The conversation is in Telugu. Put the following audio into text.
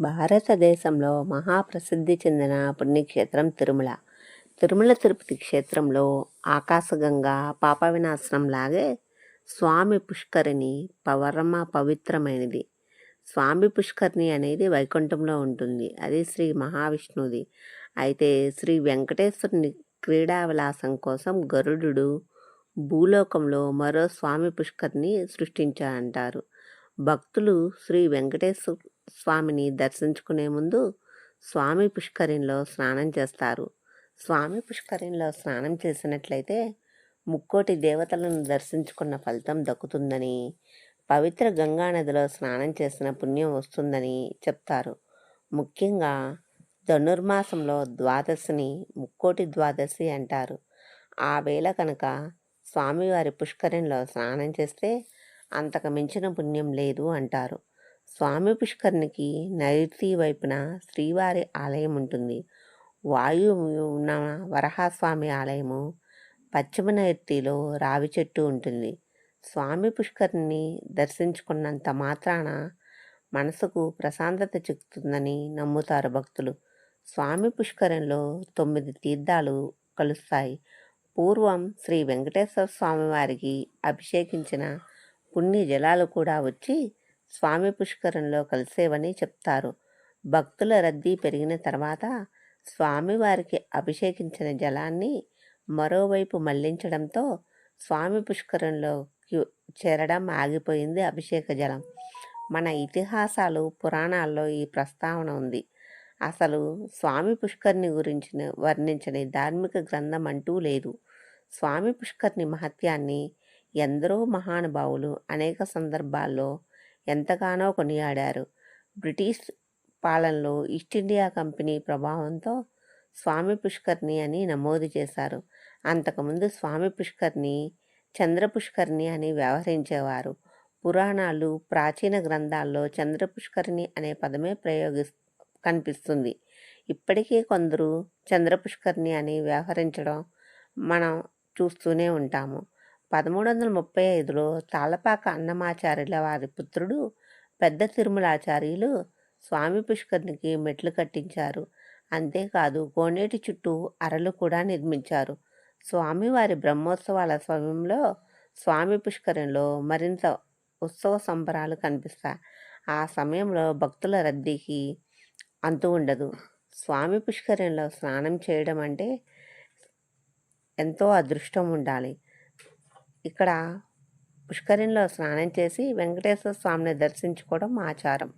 భారతదేశంలో మహాప్రసిద్ధి చెందిన పుణ్యక్షేత్రం తిరుమల. తిరుమల తిరుపతి క్షేత్రంలో ఆకాశగంగా పాప వినాశనం లాగే స్వామి పుష్కరిణి పరమ పవిత్రమైనది. స్వామి పుష్కరిణి అనేది వైకుంఠంలో ఉంటుంది. అది శ్రీ మహావిష్ణువుది అయితే శ్రీ వెంకటేశ్వరుని క్రీడా విలాసం కోసం గరుడు భూలోకంలో మరో స్వామి పుష్కరిని సృష్టించారంటారు. భక్తులు శ్రీ వెంకటేశ్వర స్వామిని దర్శించుకునే ముందు స్వామి పుష్కరిణిలో స్నానం చేస్తారు. స్వామి పుష్కరిణిలో స్నానం చేసినట్లయితే ముక్కోటి దేవతలను దర్శించుకున్న ఫలితం దక్కుతుందని పవిత్ర గంగా నదిలో స్నానం చేసిన పుణ్యం వస్తుందని చెప్తారు. ముఖ్యంగా ధనుర్మాసంలో ద్వాదశిని ముక్కోటి ద్వాదశి అంటారు. ఆ వేళ కనుక స్వామివారి పుష్కరిణిలో స్నానం చేస్తే అంతకు మించిన పుణ్యం లేదు అంటారు. స్వామి పుష్కరిణికి నైరుతి వైపున శ్రీవారి ఆలయం ఉంటుంది. వాయువు ఉన్న వరహాస్వామి ఆలయము పశ్చిమ నైరుతిలో రావి చెట్టు ఉంటుంది. స్వామి పుష్కరిని దర్శించుకున్నంత మాత్రాన మనసుకు ప్రశాంతత చిక్కుతుందని నమ్ముతారు భక్తులు. స్వామి పుష్కరంలో తొమ్మిది తీర్థాలు కలుస్తాయి. పూర్వం శ్రీ వెంకటేశ్వర స్వామి వారికి అభిషేకించిన పుణ్య జలాలు కూడా వచ్చి స్వామి పుష్కరంలో కలిసేవని చెప్తారు. భక్తుల రద్దీ పెరిగిన తర్వాత స్వామివారికి అభిషేకించిన జలాన్ని మరోవైపు మళ్ళించడంతో స్వామి పుష్కరంలో చేరడం ఆగిపోయింది అభిషేక జలం. మన ఇతిహాసాలు పురాణాల్లో ఈ ప్రస్తావన ఉంది. అసలు స్వామి పుష్కర్ని గురించిన వర్ణించని ధార్మిక గ్రంథం అంటూ లేదు. స్వామి పుష్కర్ని మహత్యాన్ని ఎందరో మహానుభావులు అనేక సందర్భాల్లో ఎంతగానో కొనియాడారు. బ్రిటిష్ పాలనలో ఈస్ట్ ఇండియా కంపెనీ ప్రభావంతో స్వామి పుష్కర్ని అని నమోదు చేశారు. అంతకుముందు స్వామి పుష్కర్ని చంద్రపుష్కర్ని అని వ్యవహరించేవారు. పురాణాలు ప్రాచీన గ్రంథాల్లో చంద్ర పుష్కరిణి అనే పదమే ప్రయోగి కనిపిస్తుంది. ఇప్పటికీ కొందరు చంద్ర పుష్కరిణి అని వ్యవహరించడం మనం చూస్తూనే ఉంటాము. పదమూడు వందల ముప్పై ఐదులో తాళపాక అన్నమాచార్యుల వారి పుత్రుడు పెద్ద తిరుమలాచార్యులు స్వామి పుష్కర్నికి మెట్లు కట్టించారు. అంతేకాదు కోనేటి చుట్టూ అరలు కూడా నిర్మించారు. స్వామివారి బ్రహ్మోత్సవాల సమయంలో స్వామి పుష్కరంలో మరింత ఉత్సవ సంబరాలు కనిపిస్తాయి ఆ సమయంలో భక్తుల రద్దీకి అంతు ఉండదు. స్వామి పుష్కరంలో స్నానం చేయడం అంటే ఎంతో అదృష్టం ఉండాలి. ఇక్కడ పుష్కరిణిలో స్నానం చేసి వెంకటేశ్వర స్వామిని దర్శించుకోవడం ఆచారం.